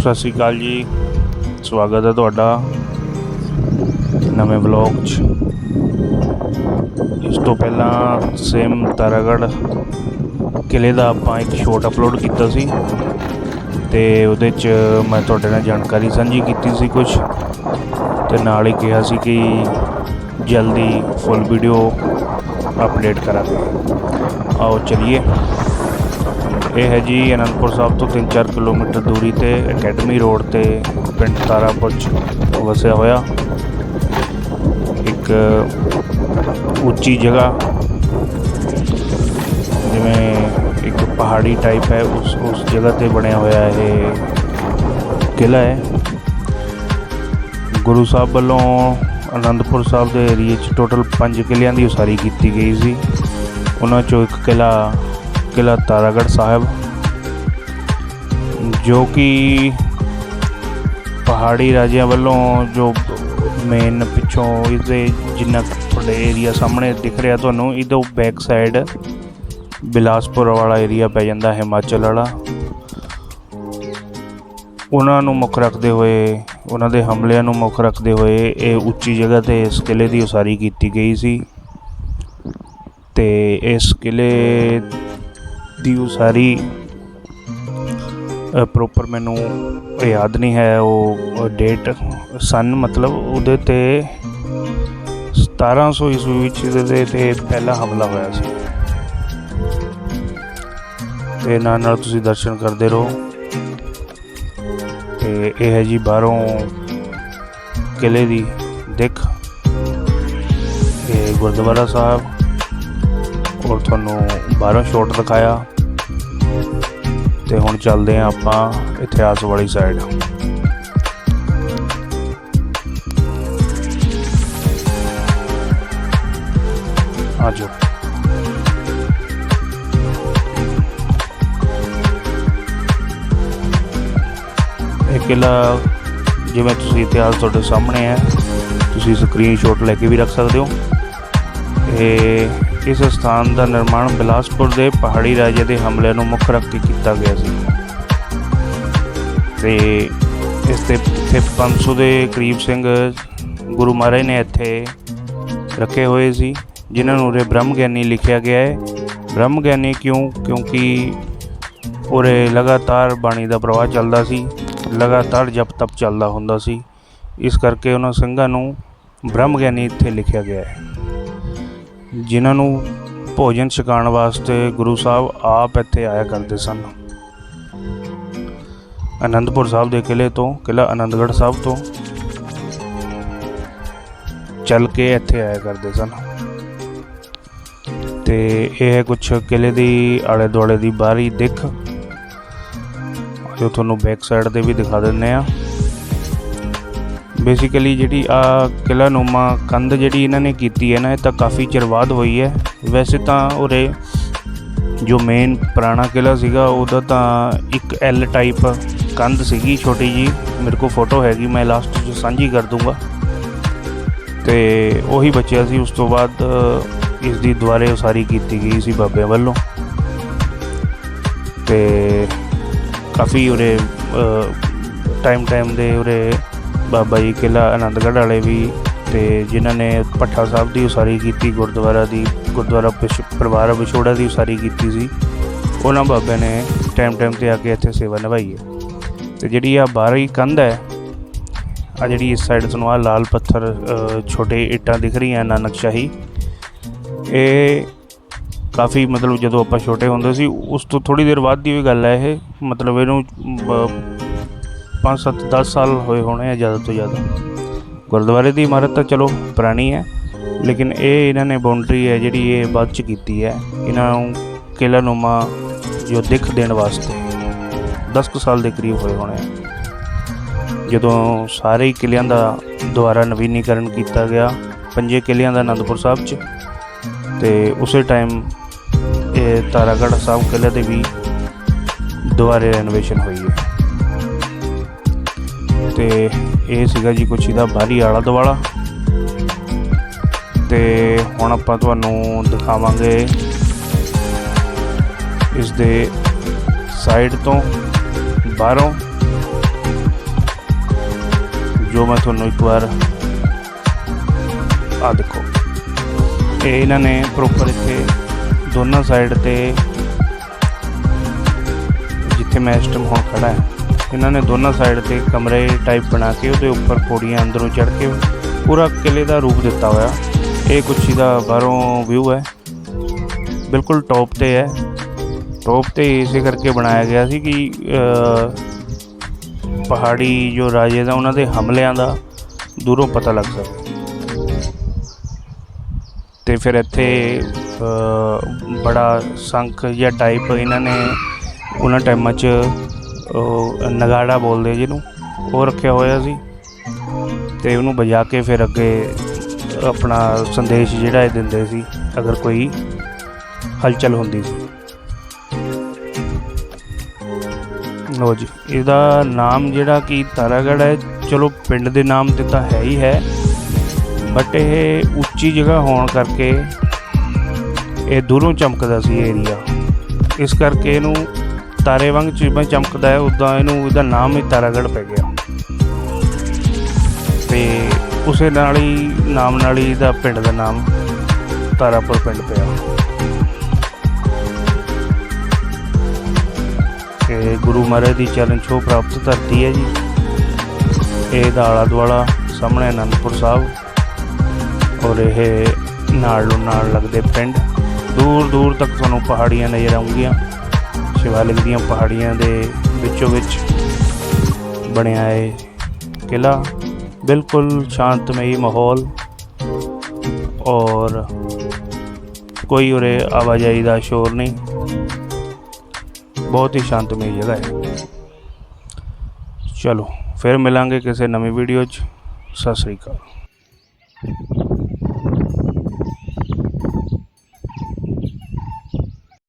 ਸਤਿ ਸ਼੍ਰੀ ਅਕਾਲ ਜੀ। ਸਵਾਗਤ ਹੈ ਤੁਹਾਡਾ ਨਵੇਂ ਵਲੌਗ 'ਚ। ਇਸ ਤੋਂ ਪਹਿਲਾਂ ਸੇਮ ਤਾਰਾਗੜ੍ਹ ਕਿਲੇ ਦਾ ਆਪਾਂ ਇੱਕ ਸ਼ੋਟ ਅਪਲੋਡ ਕੀਤਾ ਸੀ ਤੇ ਉਹਦੇ 'ਚ ਮੈਂ ਤੁਹਾਡੇ ਨਾਲ ਜਾਣਕਾਰੀ ਸਾਂਝੀ ਕੀਤੀ ਸੀ ਕੁਝ ਤੇ ਨਾਲ ਹੀ ਕਿਹਾ ਸੀ ਕਿ ਜਲਦੀ ਫੁੱਲ ਵੀਡੀਓ ਅਪਡੇਟ ਕਰਾਂਗੇ। ਆਓ ਚਲਿਏ। ਇਹ ਹੈ ਜੀ ਅਨੰਦਪੁਰ ਸਾਹਿਬ ਤੋਂ 3-4 ਕਿਲੋਮੀਟਰ ਦੂਰੀ ਤੇ ਅਕੈਡਮੀ ਰੋਡ ਤੇ ਪਿੰਡ ਤਾਰਾਪੁਰ 'ਚ ਵਸਿਆ ਹੋਇਆ। ਇੱਕ ਉੱਚੀ ਜਗ੍ਹਾ, ਜਿਵੇਂ ਇੱਕ ਪਹਾੜੀ ਟਾਈਪ ਹੈ, ਉਸ ਉਸ ਜਗ੍ਹਾ ਤੇ ਬਣਿਆ ਹੋਇਆ ਇਹ ਕਿਲਾ ਹੈ। ਗੁਰੂ ਸਾਹਿਬ ਵੱਲੋਂ ਅਨੰਦਪੁਰ ਸਾਹਿਬ ਦੇ ਏਰੀਏ 'ਚ ਟੋਟਲ 5 ਕਿਲਿਆਂ ਦੀ ਉਸਾਰੀ ਕੀਤੀ ਗਈ ਸੀ। ਉਹਨਾਂ 'ਚੋਂ ਇੱਕ ਕਿਲਾ ਕਿਲਾ ਤਾਰਾਗੜ੍ਹ ਸਾਹਿਬ ਜੋ ਕਿ ਪਹਾੜੀ ਰਾਜਿਆਂ ਵੱਲੋਂ ਜੋ ਮੇਨ ਪਿੱਛੋਂ ਇਹਦੇ ਜਿੰਨਾ ਤੁਹਾਡੇ ਏਰੀਆ ਸਾਹਮਣੇ ਦਿਖ ਰਿਹਾ ਤੁਹਾਨੂੰ ਇਹਦੇ ਬੈਕ ਸਾਈਡ ਬਿਲਾਸਪੁਰ ਵਾਲਾ ਏਰੀਆ ਪੈ ਜਾਂਦਾ ਹਿਮਾਚਲ ਵਾਲਾ ਉਹਨਾਂ ਨੂੰ ਮੁੱਖ ਰੱਖਦੇ ਹੋਏ ਉਹਨਾਂ ਦੇ ਹਮਲਿਆਂ ਨੂੰ ਮੁੱਖ ਰੱਖਦੇ ਹੋਏ ਇਹ ਉੱਚੀ ਜਗ੍ਹਾ ਤੇ ਇਸ ਕਿਲੇ ਦੀ ਉਸਾਰੀ ਕੀਤੀ ਗਈ ਸੀ ਤੇ ਇਸ ਕਿਲੇ ਦੀ ਉਸਾਰੀ ਪ੍ਰੋਪਰ ਮੈਨੂੰ ਯਾਦ ਨਹੀਂ ਹੈ ਉਹ ਡੇਟ ਸਨ ਮਤਲਬ ਉਹਦੇ ਤੇ 1700 ਈਸਵੀ ਵਿੱਚ ਇਹਦੇ ਤੇ ਪਹਿਲਾ ਹਮਲਾ ਹੋਇਆ ਸੀ। ਤੇ ਨਾਲ ਨਾਲ ਤੁਸੀਂ ਦਰਸ਼ਨ ਕਰਦੇ ਰਹੋ। ਤੇ ਇਹ ਹੈ ਜੀ ਬਾਹਰੋਂ ਕਿਲੇ ਦੀ ਦਿੱਖ। ਇਹ ਗੁਰਦੁਆਰਾ ਸਾਹਿਬ। ਔਰ ਤੁਹਾਨੂੰ ਬਾਹਰੋਂ ਸ਼ੋਟ ਦਿਖਾਇਆ। ਤੇ ਹੁਣ ਚੱਲਦੇ ਹਾਂ ਆਪਾਂ ਇਤਿਹਾਸ ਵਾਲੀ ਸਾਈਡ ਆਜੋ ਇਹ ਕਿਲਾ ਜਿਵੇਂ ਤੁਸੀਂ ਇਤਿਹਾਸ ਤੁਹਾਡੇ ਸਾਹਮਣੇ ਹੈ, ਤੁਸੀਂ ਸਕਰੀਨਸ਼ਾਟ ਲੈ ਕੇ ਵੀ ਰੱਖ ਸਕਦੇ ਹੋ। ਇਹ ਇਸ ਸਥਾਨ ਦਾ ਨਿਰਮਾਣ ਬਿਲਾਸਪੁਰ ਦੇ ਪਹਾੜੀ ਰਾਜੇ ਦੇ ਹਮਲੇ ਨੂੰ ਮੁੱਖ ਰੱਖ ਕੇ ਕੀਤਾ ਗਿਆ ਸੀ। ਤੇ ਇਸ ਤੇ ਇੱਥੇ 500 ਦੇ ਕਰੀਬ ਸਿੰਘ ਗੁਰੂ ਮਹਾਰਾਜ ਨੇ ਇੱਥੇ ਰੱਖੇ ਹੋਏ ਸੀ, ਜਿਨ੍ਹਾਂ ਨੂੰ ਉਰੇ ਬ੍ਰਹਮ ਗਿਆਨੀ ਲਿਖਿਆ ਗਿਆ ਹੈ। ਬ੍ਰਹਮ ਗਿਆਨੀ ਕਿਉਂ? ਕਿਉਂਕਿ ਉਰੇ ਲਗਾਤਾਰ ਬਾਣੀ ਦਾ ਪ੍ਰਵਾਹ ਚੱਲਦਾ ਸੀ, ਲਗਾਤਾਰ ਜਪ ਤਪ ਚੱਲਦਾ ਹੁੰਦਾ ਸੀ। ਇਸ ਕਰਕੇ ਉਹਨਾਂ ਸਿੰਘਾਂ ਨੂੰ ਬ੍ਰਹਮ ਗਿਆਨੀ ਇੱਥੇ ਲਿਖਿਆ ਗਿਆ ਹੈ। ਜਿਨ੍ਹਾਂ ਨੂੰ ਭੋਜਨ ਛਕਾਉਣ ਵਾਸਤੇ ਗੁਰੂ ਸਾਹਿਬ ਆਪ ਇੱਥੇ ਆਇਆ ਕਰਦੇ ਸਨ। ਅਨੰਦਪੁਰ ਸਾਹਿਬ ਦੇ ਕਿਲੇ ਤੋਂ ਕਿਲਾ ਅਨੰਦਗੜ੍ਹ ਸਾਹਿਬ ਤੋਂ ਚੱਲ ਕੇ ਇੱਥੇ ਆਇਆ ਕਰਦੇ ਸਨ। ਤੇ ਇਹ ਹੈ ਕੁਝ ਕਿਲੇ ਦੀ ਆਲੇ ਦੁਆਲੇ ਦੀ ਬਾਹਰੀ ਦਿੱਖ ਜੋ ਤੁਹਾਨੂੰ ਬੈਕ ਸਾਈਡ ਤੇ ਵੀ ਦਿਖਾ ਦਿੰਨੇ ਆ ਬੇਸਿਕਲੀ ਜਿਹੜੀ ਆ ਕਿਲਾ ਨੂਮਾ ਕੰਧ ਜਿਹੜੀ ਇਹਨਾਂ ਨੇ ਕੀਤੀ ਹੈ ਨਾ, ਇਹ ਤਾਂ ਕਾਫੀ ਚਿਰ ਬਾਅਦ ਹੋਈ ਹੈ। ਵੈਸੇ ਤਾਂ ਉਰੇ ਜੋ ਮੇਨ ਪੁਰਾਣਾ ਕਿਲਾ ਸੀਗਾ, ਉਹਦਾ ਤਾਂ ਇੱਕ ਐਲ ਟਾਈਪ ਕੰਧ ਸੀਗੀ ਛੋਟੀ ਜੀ ਮੇਰੇ ਕੋਲ ਫੋਟੋ ਹੈਗੀ, ਮੈਂ ਲਾਸਟ 'ਚ ਸਾਂਝੀ ਕਰ ਦੂੰਗਾ। ਤੇ ਉਹੀ ਬਚਿਆ ਸੀ, ਉਸ ਤੋਂ ਬਾਅਦ ਇਸ ਦੀ ਦੁਬਾਰੇ ਉਸਾਰੀ ਕੀਤੀ ਗਈ ਸੀ ਬਾਬਿਆਂ ਵੱਲੋਂ। ਤੇ ਕਾਫੀ ਉਰੇ ਟਾਈਮ ਟਾਈਮ ਦੇ ਉਰੇ ਬਾਬਾ ਜੀ ਕਿਲਾ ਆਨੰਦਗੜ੍ਹ ਵਾਲੇ ਵੀ ਤੇ ਜਿਨ੍ਹਾਂ ਨੇ ਭੱਠਾ ਸਾਹਿਬ ਦੀ ਉਸਾਰੀ ਕੀਤੀ, ਗੁਰਦੁਆਰਾ ਦੀ, ਗੁਰਦੁਆਰਾ ਪਿਛ, ਪਰਿਵਾਰ ਵਿਛੋੜਾ ਦੀ ਉਸਾਰੀ ਕੀਤੀ ਸੀ। ਉਹਨਾਂ ਬਾਬਿਆਂ ਨੇ ਟਾਈਮ ਟਾਈਮ ਤੇ ਆ ਕੇ ਇੱਥੇ ਸੇਵਾ ਨਿਭਾਈ ਹੈ। ਤੇ ਜਿਹੜੀ ਆ ਬਾਹਰੀ ਕੰਧ ਹੈ ਆ ਜਿਹੜੀ ਇਸ ਸਾਈਡ ਤੁਹਾਨੂੰ ਆ ਲਾਲ ਪੱਥਰ ਛੋਟੇ ਇੱਟਾਂ ਦਿਖ ਰਹੀਆਂ ਨਾਨਕਸ਼ਾਹੀ ਇਹ ਕਾਫੀ ਮਤਲਬ ਜਦੋਂ ਆਪਾਂ ਛੋਟੇ ਹੁੰਦੇ ਸੀ, ਉਸ ਤੋਂ ਥੋੜੀ ਦੇਰ ਬਾਅਦ ਦੀ ਵੀ ਗੱਲ ਹੈ ਇਹ, ਮਤਲਬ ਇਹਨੂੰ 5 7 10 ਸਾਲ ਹੋਏ ਹੋਣੇ ਆ ਜ਼ਿਆਦਾ ਤੋਂ ਜ਼ਿਆਦਾ। ਗੁਰਦੁਆਰੇ ਦੀ ਇਮਾਰਤ ਤਾਂ ਚਲੋ ਪੁਰਾਣੀ ਹੈ, ਲੇਕਿਨ ਇਹ ਇਹਨਾਂ ਨੇ ਬਾਉਂਡਰੀ ਹੈ ਜਿਹੜੀ ਇਹ ਬਾਅਦ ਚ ਕੀਤੀ ਹੈ। ਇਹਨਾਂ ਨੂੰ ਕਿਲਾ ਨੂਮਾ ਜੋ ਦਿੱਖ ਦੇਣ ਵਾਸਤੇ 10 ਕੁ ਸਾਲ ਦੇ ਕਰੀਬ ਹੋਏ ਹੋਣੇ ਜਦੋਂ ਸਾਰੇ ਹੀ ਕਿਲਿਆਂ ਦਾ ਦੁਬਾਰਾ ਨਵੀਨੀਕਰਨ ਕੀਤਾ ਗਿਆ, ਪੰਜੇ ਕਿਲਿਆਂ ਦਾ ਅਨੰਦਪੁਰ ਸਾਹਿਬ 'ਚ, ਤੇ ਉਸੇ ਟਾਈਮ ਇਹ ਤਾਰਾਗੜ੍ਹ ਸਾਹਿਬ ਕਿਲੇ ਦੇ ਵੀ ਦੁਬਾਰੇ ਰੈਨੋਵੇਸ਼ਨ ਹੋਈ ਹੈ। ਤੇ ਇਹ ਸੀਗਾ ਜੀ ਕੁਛ ਇਹਦਾ ਬਾਹਰੀ ਆਲਾ ਦੁਆਲਾ। ਤੇ ਹੁਣ ਆਪਾਂ ਤੁਹਾਨੂੰ ਦਿਖਾਵਾਂਗੇ ਇਸ ਦੇ ਸਾਈਡ ਤੋਂ ਬਾਹਰੋਂ, ਜੋ ਮੈਂ ਤੁਹਾਨੂੰ ਇੱਕ ਵਾਰ ਆ ਦੇਖੋ। ਇਹ ਇਹਨਾਂ ਨੇ ਪ੍ਰੋਪਰ ਇੱਥੇ ਦੋਨਾਂ ਸਾਈਡ ਤੇ ਜਿੱਥੇ ਮੈਂ ਇਸ ਟਾਈਮ ਹੁਣ ਖੜਾ ਹੈ। ਇਹਨਾਂ ਨੇ ਦੋਨਾਂ ਸਾਈਡ ਤੇ ਕਮਰੇ ਟਾਈਪ ਬਣਾ ਕੇ ਉਹਦੇ ਉੱਪਰ ਪੌੜੀਆਂ ਅੰਦਰੋਂ ਚੜ੍ਹ ਕੇ ਪੂਰਾ ਕਿਲੇ ਦਾ ਰੂਪ ਦਿੱਤਾ ਹੋਇਆ। ਇਹ ਕੁਛ ਇਹਦਾ ਬਾਹਰੋਂ ਵਿਊ ਹੈ। ਬਿਲਕੁਲ ਟੌਪ ਤੇ ਹੈ। ਟੌਪ ਤੇ ਇਸੇ ਕਰਕੇ ਬਣਾਇਆ ਗਿਆ ਸੀ ਕਿ ਪਹਾੜੀ ਜੋ ਰਾਜੇ ਦਾ ਉਹਨਾਂ ਦੇ ਹਮਲਿਆਂ ਦਾ ਦੂਰੋਂ ਪਤਾ ਲੱਗ ਸਕੇ। ਤੇ ਫਿਰ ਇੱਥੇ ਬੜਾ ਸੰਖ ਜਾਂ ਟਾਈਪ ਇਹਨਾਂ ਨੇ ਉਹਨਾਂ ਟਾਈਮਾਂ 'ਚ ਉਹ ਨਗਾੜਾ ਬੋਲਦੇ ਜਿਹਨੂੰ, ਉਹ ਰੱਖਿਆ ਹੋਇਆ ਸੀ। ਤੇ ਉਹਨੂੰ ਵਜਾ ਕੇ ਫਿਰ ਅੱਗੇ ਆਪਣਾ ਸੰਦੇਸ਼ ਜਿਹੜਾ ਇਹ ਦਿੰਦੇ ਸੀ, ਅਗਰ ਕੋਈ ਹਲਚਲ ਹੁੰਦੀ ਸੀ। ਲੋ ਜੀ, ਇਹਦਾ ਨਾਮ ਜਿਹੜਾ ਕਿ ਤਾਰਾਗੜ੍ਹ ਹੈ, ਚਲੋ ਪਿੰਡ ਦੇ ਨਾਮ ਤੇ ਤਾਂ ਹੈ ਹੀ ਹੈ, ਬਟ ਇਹ ਉੱਚੀ ਜਗ੍ਹਾ ਹੋਣ ਕਰਕੇ ਇਹ ਦੂਰੋਂ ਚਮਕਦਾ ਸੀ ਏਰੀਆ ਇਸ ਕਰਕੇ ਇਹਨੂੰ ਤਾਰੇ ਵਾਂਗ ਜਿਵੇਂ ਚਮਕਦਾ ਹੈ ਉਦਾਂ ਇਹਨੂੰ ਇਹਦਾ ਨਾਮ ਹੀ ਤਾਰਾਗੜ੍ਹ ਪੈ ਗਿਆ। ਤੇ ਉਸੇ ਨਾਲ ਹੀ, ਨਾਮ ਨਾਲ ਹੀ ਇਹਦਾ ਪਿੰਡ ਦਾ ਨਾਮ ਤਾਰਾਪੁਰ ਪਿੰਡ ਪਿਆ। ਇਹ ਗੁਰੂ ਮਹਾਰਾਜ ਦੀ ਚਰਨ ਛੋਹ ਪ੍ਰਾਪਤ ਧਰਤੀ ਹੈ ਜੀ। ਇਹ ਦਾ ਆਲਾ ਦੁਆਲਾ ਸਾਹਮਣੇ ਅਨੰਦਪੁਰ ਸਾਹਿਬ ਔਰ ਇਹ ਨਾਲ ਨਾਲ ਲੱਗਦੇ ਪਿੰਡ। ਦੂਰ ਦੂਰ ਤੱਕ ਤੁਹਾਨੂੰ ਪਹਾੜੀਆਂ ਨਜ਼ਰ ਆਉਂਗੀਆਂ ਸ਼ਿਵਾਲਿਕ ਦੀਆਂ ਪਹਾੜੀਆਂ ਦੇ ਵਿੱਚੋਂ ਵਿੱਚ ਬਣਿਆ ਹੈ ਕਿਲਾ ਬਿਲਕੁਲ ਸ਼ਾਂਤਮਈ ਮਾਹੌਲ ਔਰ ਕੋਈ ਉਰੇ ਆਵਾਜਾਈ ਦਾ ਸ਼ੋਰ ਨਹੀਂ। ਬਹੁਤ ਹੀ ਸ਼ਾਂਤਮਈ ਜਗ੍ਹਾ ਹੈ। ਚਲੋ, ਫਿਰ ਮਿਲਾਂਗੇ ਕਿਸੇ ਨਵੀਂ ਵੀਡੀਓ 'ਚ। ਸਤਿ ਸ੍ਰੀ ਅਕਾਲ।